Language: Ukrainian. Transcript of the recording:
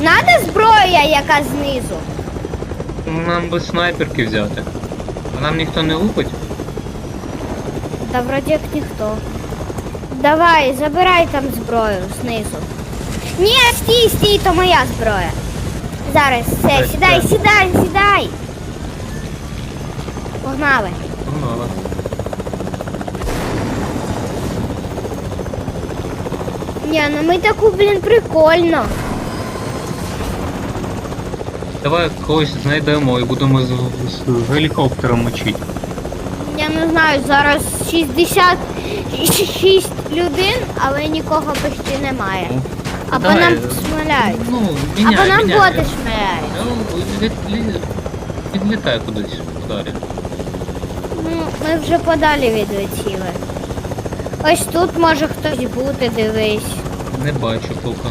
Надо зброя, яка знизу. Нам би снайперки взяти. А нам ніхто не лупить? Та вроді як ніхто. Давай, забирай там зброю знизу. Ні, стій, стій, то моя зброя. Зараз, все, Так, сідай, так. сідай, сідай. Погнали. Погнали. Ні, ну ми таку, блін, прикольно. Давай когось знайдемо і будемо з, з гелікоптера мочити. Я не знаю, зараз 66 людей, але нікого почти немає. Ну, Або давай, нам смаляють. Ну, міняй, Або нам міняй. боти шмаляють. Ну, від, від, відлітай кудись далі. Ну, ми вже подалі відлетіли. Ось тут може хтось бути, дивись. Не бачу поки.